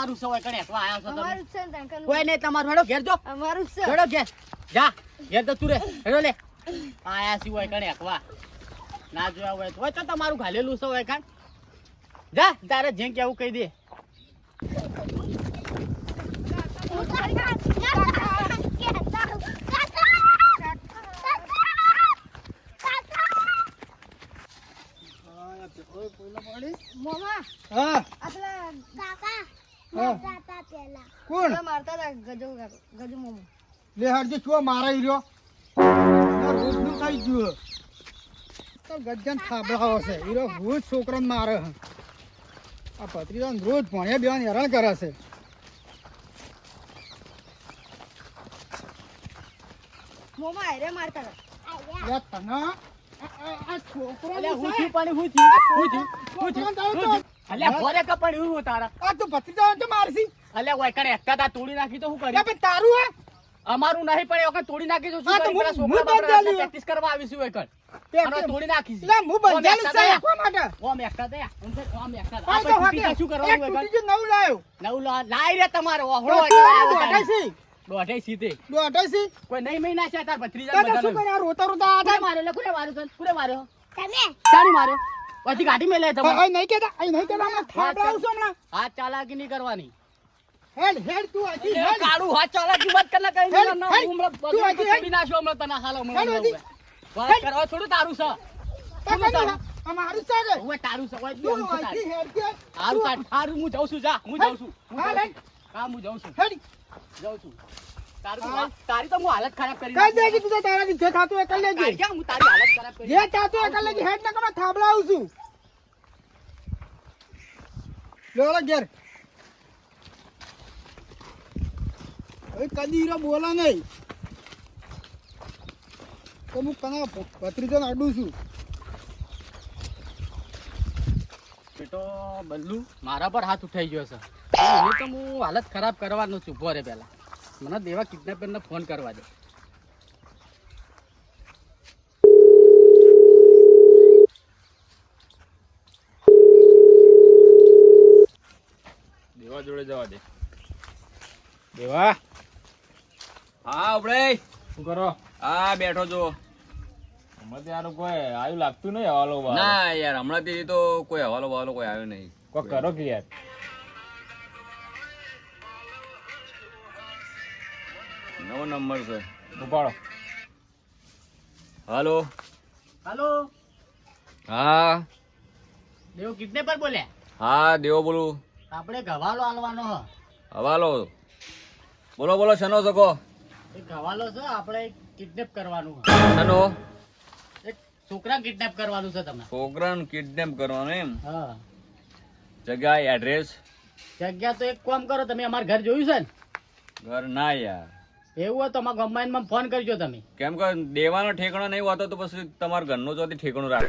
તમારું છે હોય કણે એકવા આયા છો તમે. અમારું છે ને કોઈ નહીં તમારું હેડો ઘેર જો. અમારું છે. હેડો ઘેર. જા ઘેર તો તું રે. હેડો લે. આયા સી હોય કણે એકવા ના જોયા હોય તો. તો તમારું ઘાલેલું છે હોય કાન. જા તારે જેમ કેવું કહી દે. મોમા હા આટલા હા કોણ? મારતા હતા ગજુ ગજુ મોમો. લે હરજી છો મારા ઈ રહ્યો રોજનું ખાઈ ગયું તો ગજન થાબડા હશે રહ્યો રોજ છોકરાને મારે. આ પત્રીઓ રોજ ભણ્યા બેવાને હેરાન કરે છે. મોમા હેરે મારતા હતા. તને આ- છોકરો હું છું. પણ હું છું હું છું હું છોકરાને અલ્યા ભોરે કપડ હું તારા આ તું ભત્રીજાઓ તો મારશી અલ્યા હોય કણે એકતા તા તોડી નાખી તો શું કરી પણ તારું હે અમારું નહીં પણ એ તોડી નાખી તો હા, તો હું- હું છોકરા બંધ બાપરા ચાલ્યું. પ્રેક્ટિસ કરવા આવીશું હોય કણ અને તોડી નાખી છે. લે હું ઓમ છે થયા. માટે ઓમ એકતા થયા. ઓમ છે, ઓમ એકતા આપણે તો તૂટી વાગે. જાય શું કરવાનું હોય તૂટી ગયું, લાયો કણ? લા- લાઈ રે તમારો ઓહળો તો હોય તું તો આ આવ્યો દોઢાઈ તારે. દોઢાઈ સીધે. કોઈ નહીં મહિના છે તાર ભત્રીજા તારે શું કરે? રોતા રોતા આ કોને લે? કોને માર્યો તને? કોને માર્યો? શાની માર્યો? પછી ગાડી મેલે આ- તમારે. નહીં કેતા અહીં નહીં કેતા હમણાં થાબડાવું છું હમણાં. હાથ ચાલાકી નહીં કરવાની હેડ, હેડ તું હજી, હેડ. કાળું હાથ ચાલાકી મત કરના કઈ ના, હમણાં તું હજી હેડ. નાખ્યો હમણાં તને હાલ હમણાં હેડ વાત કરવા થોડું તારું છે તારું? છે કે? હવે તારું છે હવે તું દોમ છે તારું. હજી હેડ કે? તારું તારું. તારું હું જાઉં છું જા હું જાઉં છું હા, હા હું જાઉં છું હેડ. જાઉં છું તારું તો હા. વાત- તારી તો હું હાલત ખરાબ કરી કહી દેજે તું તારાથી જે થાતું હોય કરી લેજે. હું તારી હાલત ખરાબ કરી જે થાતું હોય કરી લેજે. હેડ ને કમા થાબડાવું છું. લો, લો, ઘેર. હવે કદી હીરો બોલા નહીં તો હું કના ભત્રીજાને અડું છું બેટો બલ્લુ મારા પર હાથ ઉઠાઈ ગયો છે એને તો હું હાલત ખરાબ કરવાનો છું ભોરે પહેલા મને દેવા કિડનેપર ને ફોન કરવા દે. દેવા જોડે જવા દે. દેવા? હા આપણે. શું કરો? હા બેઠો છો હમણાં ત્યાં કોઈ આવ્યું લાગતું નહીં હવાલો ના યાર હમણાં ત્યાં તો કોઈ હવાલો બવાલો કોઈ આવ્યો નહીં. કોઈ કરો કે યાર? નવો નંબર છે. ઉપાડો. હાલો. હાલો. હા. દેવ કિડનેપર બોલ્યા? હા દેવો બોલું. આપણે ગવાલો આલવાનો હ. હવાલો. બોલો બોલો શનો શકો એ ગવાલો છે આપણે કિડનેપ કરવાનું. શનો? એક છોકરા કિડનેપ કરવાનું છે તમે છોકરાને કિડનેપ કરવાનું એમ? હા. જગ્યા એડ્રેસ જગ્યા તો એક કામ કરો તમે અમાર ઘર જોયું છે ને? ઘર ના યાર. એવું હોય તો અમારા ગમ્બાઈનમાં ફોન કરજો તમે. કેમ કે દેવાનો ઠેકાણો નહીં હોતો તો પછી તમારા ઘરનો ચોથી ઠેકાણું રાખો.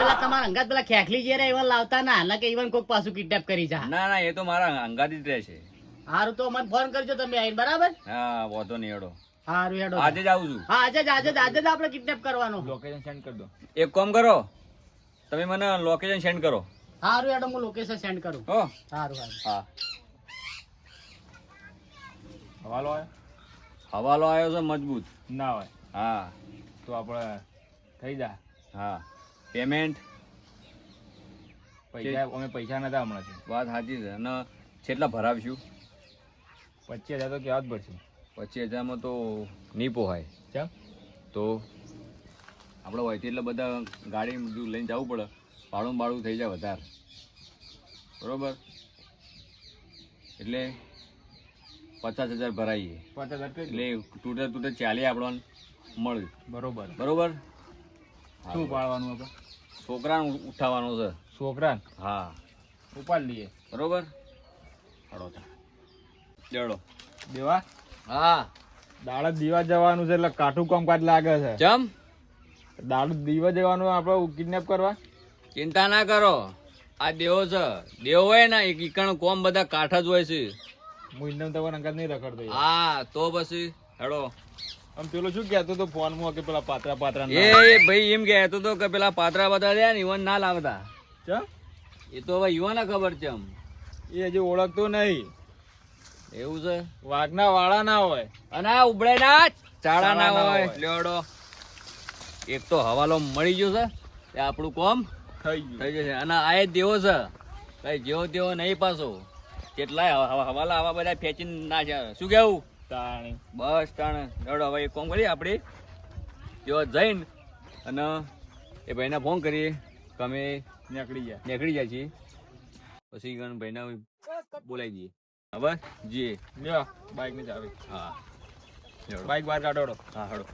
પેલા તમારા અંગાત પેલા ખેખલી જે રે એવા લાવતા ના ના કે ઈવન કોઈક પાછું કિડનેપ કરી જા. ના ના એ તો મારા અંગાથી જ રહેશે હારું તો મને ફોન કરજો તમે આવીને બરાબર? હા વાંધો નહીં એડો હારું હેડો. આજે જ આવું છું. હા આજે જ આજે જ આજે જ આપણે કિડનેપ કરવાનો. લોકેશન સેન્ડ કરી દો. એક કામ કરો તમે મને લોકેશન સેન્ડ કરો. હારું એડો હું લોકેશન સેન્ડ કરું. હો. હારું હારું. હા. હવાલો આવે? હવાલો આવ્યો છે મજબૂત. ના હોય. હા. તો આપણે થઈ જાય હા. પેમેન્ટ પૈસા અમે પૈસા નતા હમણાં વાત સાચી છે. અને કેટલા ભરાવશું? પચીસ હજાર તો કેવા જ પડશે. પચીસ હજારમાં તો નહીં પોહાય. ચમ? તો આપણે હોયથી એટલે બધા ગાડી બધું લઈને જવું પડે. ભાડું ભાડું થઈ જાય વધારે. બરોબર? એટલે પચાસ હજાર ભરાઈએ. પચાસ હજાર એટલે તૂટે તૂટે ચાલી આપણને મળ્યું બરોબર. બરોબર? શું પાડવાનું આપણે? છોકરાને ઉઠાવવાનો છે. છોકરા હા. ઉપાડ લઈએ. બરોબર? હડો દેડો દેવા? હા. દાડે દીવા જવાનું છે એટલે કાઠું કામકાજ લાગે છે. ચમ દાડે દીવા જવાનું આપણે કિડનેપ કરવા? ચિંતા ના કરો. આ દેવો છે. દેવો હોય ને એક ઈકણ કોમ બધા કાઠા જ હોય છે. હું તમારા અંગાત નહીં રખડતો. હા તો પછી હેડો. આમ પેલો શું કહેતો તો ફોનમાં કે પેલા પાત્રા પાત્રા એ ભાઈ એમ કહેતો તો કે પેલા પાત્રા પાત્રા રહ્યા ને ઈવન ના લાવતા. ચા એ તો હવે યુવાને ખબર છે એમ. એ હજી ઓળખતો નહીં. એવું છે? વાઘના વાળા ના હોય. અને આ ઉબળે ના ચાળા ના હોય. લેડો એક તો હવાલો મળી ગયો છે. એ આપણું કોમ થઈ ગયું. થઈ જશે અને આ દેવો છે. કઈ જેવો તેવો નહીં પાછો. કેટલાય હવા- હવા- હવાલા આવા બધા ફેંચીને ના છે શું કેવું? તાણી. બસ તાણ. લેવડો હવે કોમ કરીએ આપણે જો જઈને અને એ ભાઈને ફોન કરીએ. કે અમે નીકળી જાય નીકળી જાય છીએ. પછી ગણ ભાઈને બોલાવી દઈએ. હવે જીએ લ્યો બાઈકની ચાવી હા. બાઈક બહાર કાઢો હા હડો.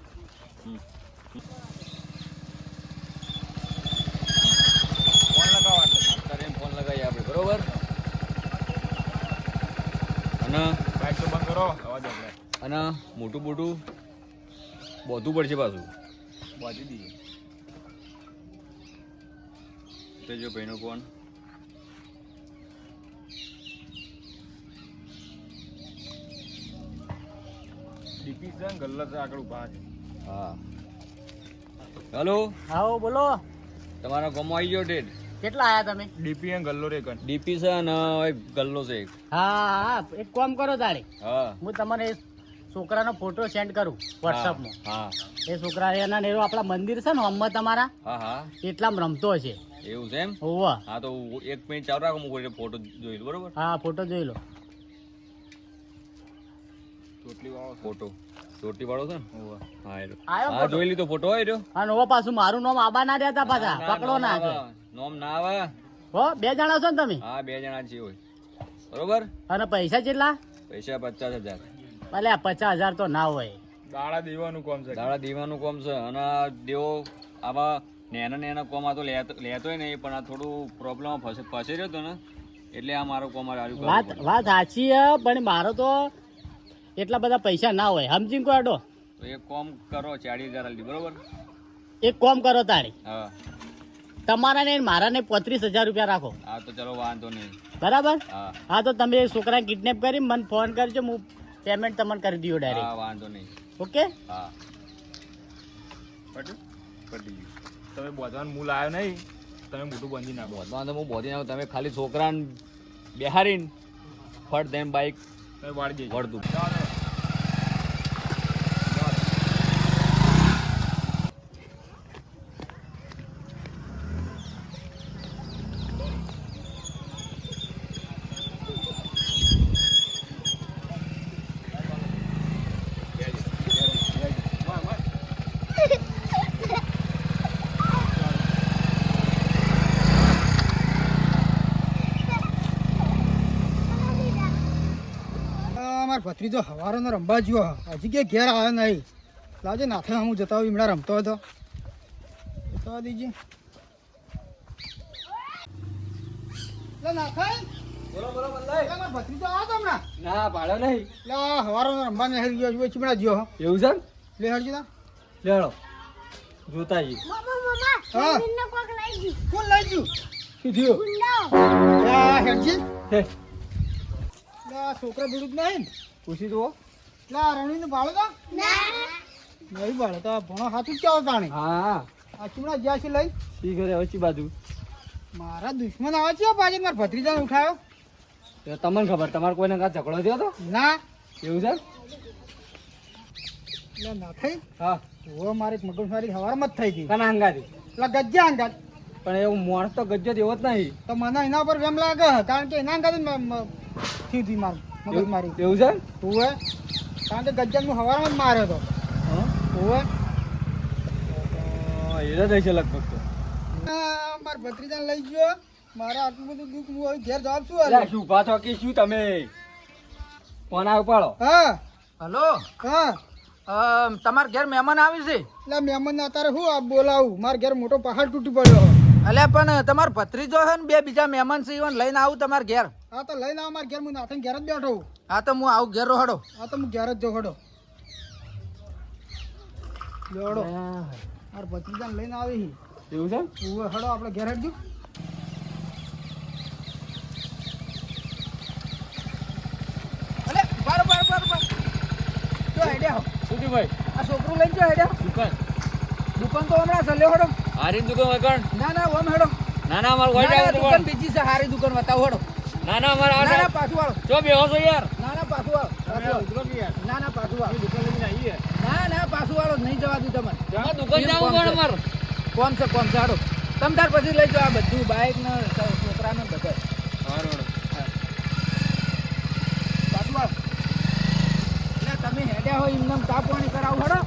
ફોન લગાવો એટલે અત્યારે ફોન લગાવીએ આપણે બરોબર? અને બાઇક તો બંધ કરો. અવાજ એટલે અને મોટું મોટું બોધવું પડશે પાછું. બાજી દઈએ. તો જો ભાઈનો ફોન ડીપી છે ને ગલ્લા છે આગળ ઊભા છે. હા. હેલો. હા બોલો. તમારા ગામમાં આવી ગયો ડેટ કેટલા આયા તમે? ડીપી એ ગલ્લો રે કન ડીપી છે અને એક ગલ્લો છે એક. હા હા એક કામ કરો તારે. હા. હું તમને એ છોકરાનો ફોટો સેન્ડ કરું વોટ્સઅપમાં હા એ છોકરા એના નેરો આપણા મંદિર છે ને હમણાં તમારા? હા હા. એટલામાં રમતો હશે એવું છે એમ? હોવા. હા તો એક મિનિટ ચાલુ રાખો હું કોઈ ફોટો જોઈ લઉં બરોબર? હા ફોટો જોઈ લો. ફોટો ચોટી વાળો છે ને? હા હા જોઈ લીધો ફોટો હોય રહ્યો. અને ઓ પાછું મારું નામ આબા ના દેતા પાછા. પકડો ના. નોમ ના આવે. હો બે જણા છો ને તમે? હા બે જણા છીએ હોય. બરોબર? અને પૈસા કેટલા? પૈસા પચાસ હજાર. ભલે પચાસ હજાર તો ના હોય. દાડા દેવાનું કોમ છે. દાડા દેવાનું કોમ છે. અને દેવો આવા નેના નેના કોમ આ તો લેતો લેતોય નહીં પણ આ થોડું પ્રોબ્લેમ ફસે ફસી રહ્યો હતો ને એટલે આ મારો કોમ વાત વાત સાચી હે પણ મારો તો એટલા બધા પૈસા ના હોય. સમજી કો અડો તો એક કોમ કરો ચાળીસ હજાર આલી બરોબર? એક કોમ કરો તારી હા. તમારા ને મારા ને પોત્રીસ હજાર રૂપિયા રાખો. હા તો ચલો વાંધો નહીં. બરાબર? હા. હા તો તમે છોકરા કિડનેપ કરી મને ફોન કરજો હું પેમેન્ટ તમને કરી દઉં હા ડાયરેક્ટ વાંધો નહીં. ઓકે? હા. તમે બોધવાનું મૂળ આવ્યો નહીં. તમે મોટું બંધી નાખો. બોધમાં તો હું બોધી નાખું. તમે ખાલી છોકરાને બેહારીને ફટ દઈને બાઈક તમે વાળી દેજો વળતું આ મારો ભત્રીજો હવારોનો રમવા જ્યો હજી કે ઘેર આવ્યો નહીં. લાવજે નાથે હું જતા હોય હમણાં રમતો હતો જતા દીજે. લે નાથાઈ. બોલો બોલો મલ્લાઈ. લે મારો ભત્રીજો આવ્યો તો હમણાં. ના પાડો નહીં. લે હવારોનો રમવા ને હેરી ગયો ચીમડા જ્યો એવું છે લે હરજી લેડો જોતા જી કોણ લઈ ગયું? શું થયું લે છોકરો બીડું જ નહીં પૂછી જુઓ. એટલે આ રણવીને ભાળો તો? નહીં ભાળો તો ભણો હાથું જ કેવો તાણી? હા. આ ચીમડા જ્યાં છે લઈ? શી કરે ઓછી બાજુ? મારા દુશ્મન આવે છે પાછી મારા ભત્રીજાને ઉઠાયો? તો તમને ખબર તમારે કોઈને કાં ઝઘડો થયો તો? ના. એવું છે? એટલે ના થઈ? હા. ઓ મારી મગજમારી હવારમાં જ થઈ ગઈ. કના હંગાથી? એટલે ગજ્જા અંગાત પણ એવું માણસ તો ગજ્જો જેવો જ નહીં. તો મને એના પર વેમ લાગે કારણ કે એના અંગાત થયું હતી મારું. મગજમારી એવું છે? હોવે કારણ કે ગજ્જન હું હવારમાં જ માર્યો હતો હોવે એ? જ છે લગભગ તો. આ મારા ભત્રીજાને લઈ ગયો. મારે આટલું બધું દુઃખ હું હવે ઘેર જવાબ શું અરે શું ઊભા છો કે શું તમે? કોના ઉપાડો. પાડો હા. હલો? હા. તમાર ઘેર મહેમાન આવી છે? એટલે મહેમાન અત્યારે હું આ બોલાવું? મારા ઘેર મોટો પહાડ તૂટી પડ્યો. અલ્યા પણ તમારો ભત્રીજો છે ને બે બીજા મહેમાન છે ઈવન લઈને આવું તમારા ઘેર. હા તો લઈને આવ મારા ઘેર હું નાથન ઘેર જ બેઠો હું તો હું આવું ઘેર હડો. હા તો હું ઘેર જ જો હડો. જોડો મારા ભત્રીજાને લઈને આવી એવું છે? ઉવે હડો આપણે ઘેર હટજો અલે બાર બાર બાર બાર જો હેડ્યા શું ભાઈ? આ છોકરું લઈને જો હેડ્યા દુકાન? દુકાન તો હમણાં ચલ્યો હડો. હારી દુકાન વગણ ના ના ઓમ હેડો. ના ના મારું દુકાન. બીજી છે હારી દુકાન બતાવો હડો. ના ના અમારે ના ના પાછું વાળો જો બેહો છો યાર. ના ના પાછું વાળો ઉતરો કે યાર. ના ના પાછું વાળો દુકાન લઈને આવીએ. ના ના પાછું વાળો નહીં જવા દઉં તમને આ દુકાન જાવું પણ અમારે. કોમ છે કોમ છે. તમ તાર પછી લઈ જાવ આ બધું. બાઇક ને છોકરાને બધા. સારું પાછું વાળો એટલે તમે હેડ્યા હોય એમને ચા પાણી કરાવું હડો.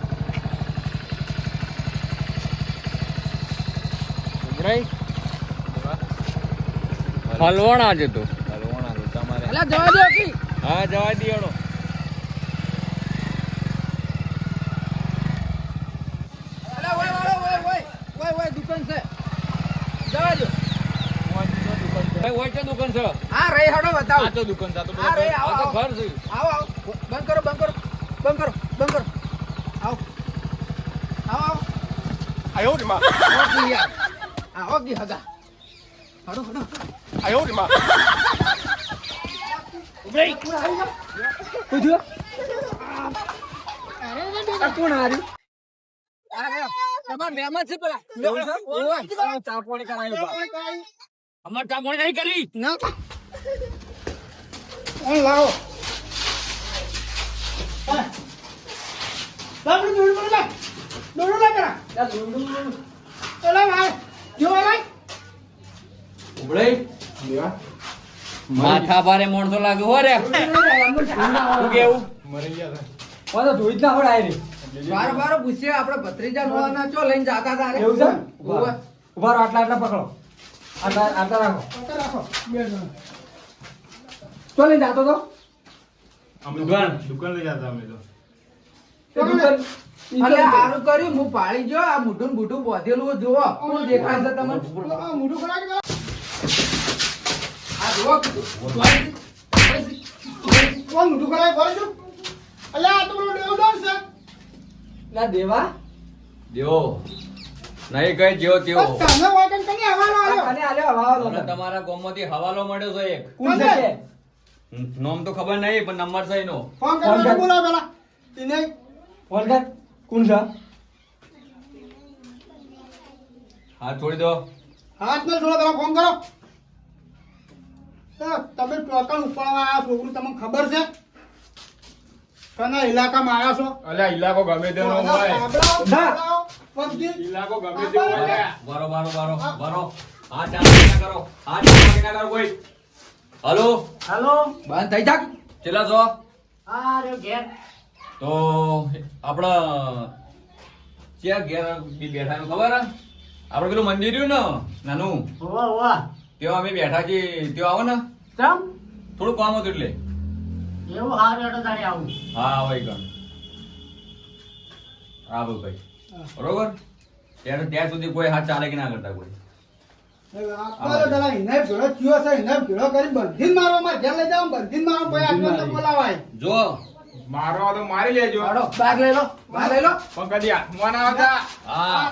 હલવણ આજે તો. એટલે જવા દો કી હા જવા દિયાડો એટલે ઓય વાળો ઓય ઓય ઓય ઓય દુકાન છે. જવા દો. છે દુકાન છે. હા રહી હડો બતાવો. આ તો દુકાન છે, તો હા, રે, આવો. ઘર છે. આવો આવો. બંધ કરો બંધ કરો. બંધ કરો બંધ કરો. આવો. આવો આવો. આયો રે માં. ઓકી યાર. આ ઓકી હગા. હડો હડો. આયો રે માં. પૂછ્યો આ કોણ હાર્યું તમાર મહેમાન છે પેલા ઓય ચા પાણી કરાયો અમારે કામ નહીં કરી ના કોણ લાવો લાવ માથા ભારે મોણસો લાગે હો રે. શું કેવું? મરી ગયા ધોઈ જ ના હોડાય રે બાર બાર પૂછે આપણે ભત્રીજા નોના ચો લઈને જાતા તારે એવું છે? ઊભા. આટલા આટલા પકડો. આટલા આટલા રાખો. રાખો બે જણ ચો લઈને જાતો તો? અમે દુકાન. દુકાન લઈ જતા અમે તો. હારું કર્યું હું પાળી જો આ મોઢું ને બૂઢું બોધેલું જોવો કોણ દેખાય છે તમને? મોઢું ખોલાવી આ જુઓ કોણ મોઢું ખોલાવી બોલે છું અલે આ તો પેલો દેવદાસ છે લા દેવા. દેવો. નહીં કઈ જેવો તેવો. તને વાગન કને હવાલો આલ્યો કને આલ્યો હવાલો મને તમારા ગામમાંથી હવાલો મળ્યો છે એક. કોણ છે નોમ તો ખબર નહીં પણ નંબર છે એનો. ફોન કરીને બોલાવ પેલા. એને. ફોન કર કોણ છે? હાથ છોડી દો. હાથ ને થોડો પેલા ફોન કરો. તમે ટોકન ઉપાડવા આવ્યા છોકરું તમને ખબર છે? કના ઇલાકામાં આવ્યા છો? અલ્યા ઇલાકો ગમે તેનો હોય. ઇલાકો ગમે તેવો હોય. બારો બારો બારો બારો હાથ ચાલુ કરો હાથ ચાલુ કરો કોઈ. હલો? હાલો? બંધ થઈ જાક. ચેલા છો? આ રહ્યો ઘેર. તો આપણા ક્યાં ઘેર બી બેઠા ખબર? હે? આપણે પેલું મંદિર રહ્યું ને નાનું? હોવા. ત્યાં અમે બેઠા છીએ. ત્યાં આવો ને. ચમ થોડું કામ હતું એટલે. એવું હાર હેડો તારે આવું. હા ભાઈ ગણ હા ભાઈ. બરોબર? ત્યારે ત્યાં સુધી કોઈ હાથ ચાલે કે ના કરતા કોઈ? જો મારો તો મારી લેજો. બાગ લઈ લો બાગ લઈ લો. પણ કદી હાથમાં ના આવતા. હા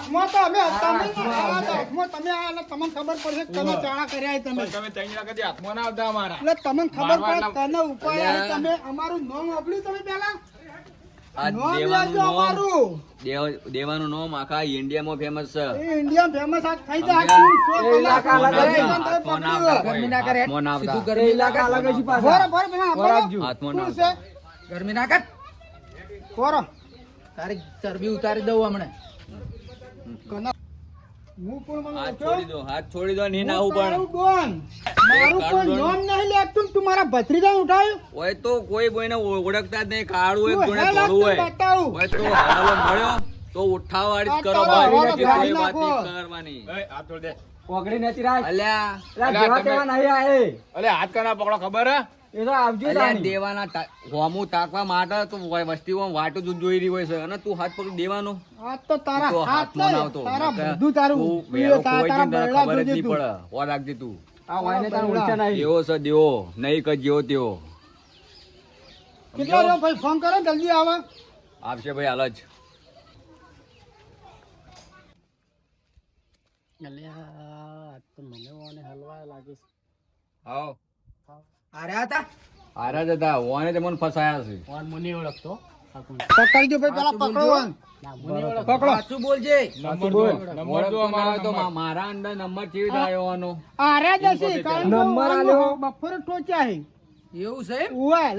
ખબર પડશે તમે ચાણા કર્યા તમે. તમે ત્રણ કદી હાથમાં ના આવતા અમારા. એટલે તમને ખબર પડે તને ઉપાય તમે અમારું નામ આપડ્યું તમે પેલા દેવાનું નામ. અમારું. દેવ- દેવાનું નામ આખા ઇન્ડિયામાં ફેમસ છે. ઇન્ડિયા ફેમસ થઈ જાય. હાથમાં ના આવતા ગરમી ના કર. કોરો. તારી ચરબી ઉતારી દઉં હમણે. હું પણ મને હાથ છોડી દો હાથ છોડી દો નહીં આવું પણ. ડોન. મારું એક નામ નહીં લેતું તું મારા ભત્રીજા ઉઠાવ્યું. હોય તો કોઈ કોઈને ઓળખતા જ નહીં કાળું હોય તું ધોળું હોય. તું તો હાલો મળ્યો. તો ઉઠાવાડી કરો ભાઈ હવાલો કોઈ વાત નહીં કરવાની. દે. કોકડી નથી રાખ. અલ્યા. અલ્યા, તમે- અલ્યા હાથ કરના પકડો ખબર હે? એ તો આવજો અલ્યા દેવાના હોમું તાકવા માટે તો વસ્તી વાટો જ જોઈ રહી હોય છે. અને તું હાથ પકડી દેવાનો. હાથ તો તારા હાથમાં આવતો તારા બધું તારું. તારા- બરડા ખબર જ નહીં. પડે. ઓ રાખજે તું. આ વાયને તારા ઉલચા નહીં. એવો છે દેવો. નહીં કે જેવો તેવો. કેટલા રહ્યો? ભાઈ ફોન કરો જલ્દી આવે. આપશે ભાઈ હાલ જ. આવો અરે હતા? આરા જ હતા. ઓને તે ફસાયા છે. ઓન મને ઓળખતો. પકડજો ભાઈ પેલા પકડો ના, હું નહીં ઓળખતો. પકડો. સાચું બોલજે. નંબર બોલ. નંબર જો અમારો તો મારા અંદર નંબર કેવી આવ્યો આનો જશે કારણ નંબર આલ્યો. બપોરે ટોચ્યા હે એવું છે?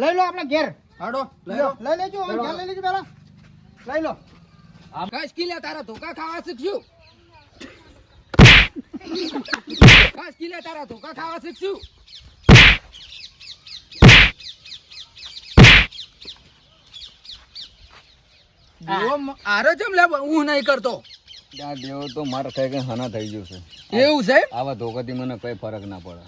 લઈ લો આપણે ઘેર. હાડો લઈ લો, લઈ લેજો ઘેર લઈ લેજો પેલા. લઈ લો. કશ કી તારા ધોકા ખાવા શીખશું? કશ કિલે તારા ધોકા ખાવા શીખશું આરે જેમ લે હું નહીં કરતો. ત્યાં દેવો તો મારા થઈ ગઈ હના થઈ ગયું છે. એવું છે આવા ધોકાથી મને કઈ ફરક ના પડે.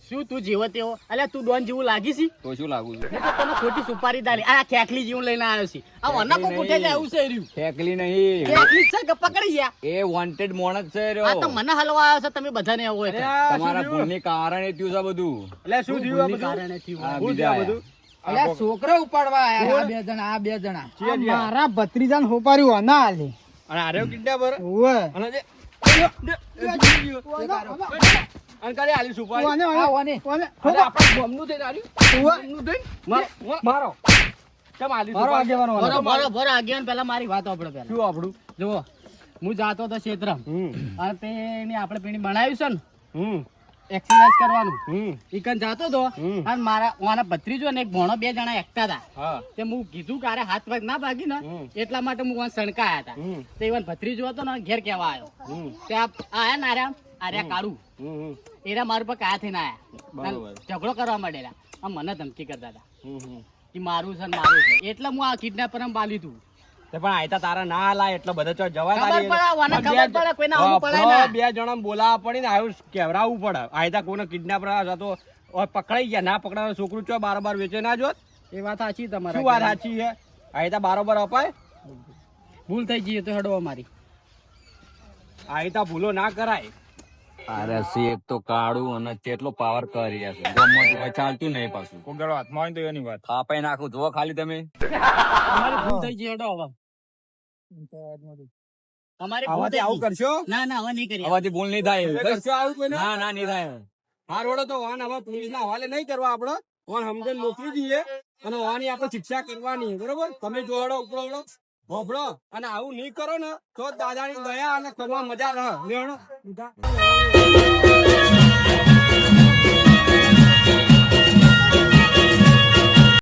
શું તું જેવો તેવો અલ્યા તું ડોન જેવું લાગી છી તો શું લાગુ છું તને ખોટી સુપારી દાલી આ ખેકલી જેવું લઈને આવ્યો છે આ વના કોક ઉઠે જાય એવું છે રહ્યું ફેકલી નહીં ખેકલી છે કે પકડી ગયા એ વોન્ટેડ મોણસ છે આ તો મને હલવા આવ્યો છે તમે બધાને આવો એટલે તમારા ભૂલની કારણે થયું છે બધું એટલે શું થયું આ બધું કારણે થયું. ભૂલ આયા. અલ્યા છોકરા ઉપાડવા આયા આ બે જણા આ બે જણા મારા ભત્રીજાને હોપાર્યું ના આલે અને આર્યો કિડનેપર ઉવે અને જે અને આલી સુપારી. ઓને, ઓને, ઓને. ઓને, અરે આપણા ગામનું થઈને આવ્યું. ઉવે. ગામનું થઈને? માર- મારો. કેમ આલી મારો આગેવાનો બરો વાળો. બરો બરો આગેવાન પહેલા મારી વાત આપડે પહેલા શું આપણું જુઓ હું જાતો તો ક્ષેત્રમ. અને તેની આપણે પેણી બનાવ્યું છે ને હમ. એક્સરસાઇઝ કરવાનું. હમ. જાતો તો અને મારા ભત્રીજો ને એક ભોણો બે જણા એકતા હતા. તે હું કીધું કે અરે હાથ પગ ના ભાગી ને એટલા માટે હું સણકાયા હતા. તે ઈવન ભત્રીજો હતો ને ઘેર કેવા આવ્યો. તે આ આયા ને આર્યા કાળું. એરા મારા પર કાયા થઈને આયા. ઝઘડો કરવા માંડેલા. આ મને ધમકી કરતા હતા. કે મારું છે મારું છે. એટલે હું આ કિડનેપર બાલી તું પણ આયતા તારા ના લાય એટલે બધા ચો જવા ખબર ખબર પડે કોઈને આવું પડે ના. બે જણા બોલાવા પડી ને આવું કેવરાવું પડે. આયતા કોને કિડનેપર તો પકડાઈ ગયા. ના પકડાવે છોકરું ચો બાર વેચે ના જોત? એ વાત સાચી શું વાત સાચી છે? આયતા બારોબર અપાય? ભૂલ થઈ ગઈ તો હેડો અમારી. આયતા ભૂલો ના કરાય. અરે સી એક તો કાળું અને કેટલો પાવર કરી છે ગામમાં તો ચાલતું નહીં પાછું. દાડો હાથમાં હોય તો એની વાત. થાપાઈ નાખું. જુઓ ખાલી તમે. અમારે ભૂલ થઈ ગઈ હેડો હવે. અમારી ભૂલ આવું કરશો? ના ના હવે નહીં કરી આવાથી ભૂલ નહીં થાય. કરશો આવું કોઈ ના ના નહીં થાય હાર વડો તો વાન હવે પોલીસ ના હવાલે નહીં કરવા આપડે વાન સમજણ મોકલી દઈએ. અને વાની આપણે શિક્ષા કરવાની. બરોબર? તમે જોડો ઉપડો. હોભળો અને આવું નહીં કરો ને તો દાદાની દયા અને કરવા મજા રહે.